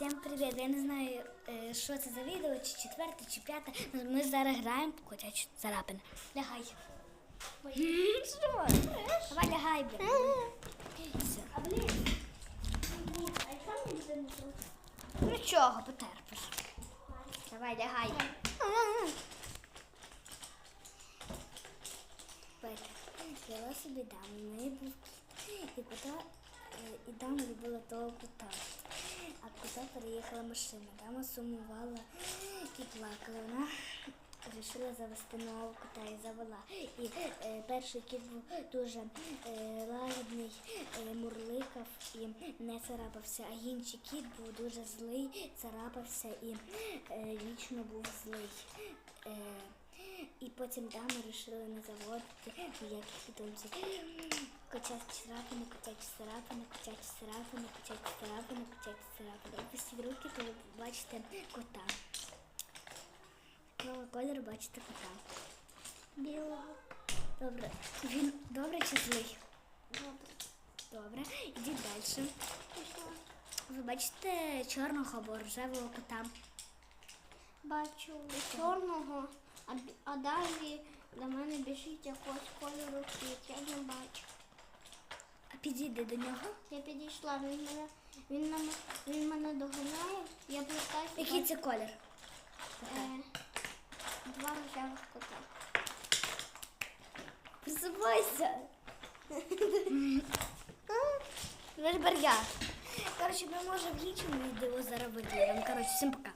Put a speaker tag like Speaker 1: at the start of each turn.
Speaker 1: Всім привіт! Я не знаю, що це за відео, чи четверте, чи п'яте. Ми зараз граємо по котячу царапин. Лягай. Що? Давай лягай, блін.
Speaker 2: А блін, а якщо мені це не?
Speaker 1: Нічого, потерпиш. Давай, лягай. Взяла собі був кіт. І кота, е, і дама любила того кота. Кота переїхала машина. Дама сумувала і плакала. Вона вирішила завести нового кота і завела. І е, перший кіт був дуже е, лагідний, е, мурликав і не царапався, а інший кіт був дуже злий, царапався і е, вічно був злий. Е, потім дами вирішили не заводити ніяких питомців. Котячі царапини, котячі царапини, котячі царапини, котячі царапини, котячі царапини. Опустіть руки, то ви бачите кота. Якого кольору бачите кота?
Speaker 2: Білого.
Speaker 1: Добре. Він добре чи злий?
Speaker 2: Добре.
Speaker 1: Добре. Ідіть далі. Ви бачите чорного або рожевого кота?
Speaker 2: Бачу чорного, а, а далі до мене біжить якогось кольору кіт. Я не бачу.
Speaker 1: А підійди до нього.
Speaker 2: Я підійшла, він мене, він, на, він мене доганяє, я повертаюся.
Speaker 1: Який це колір?
Speaker 2: Е, два рожевих кота.
Speaker 1: Ви ж. Коротше, ми можемо іншому відео заробити. Коротше, всім пока.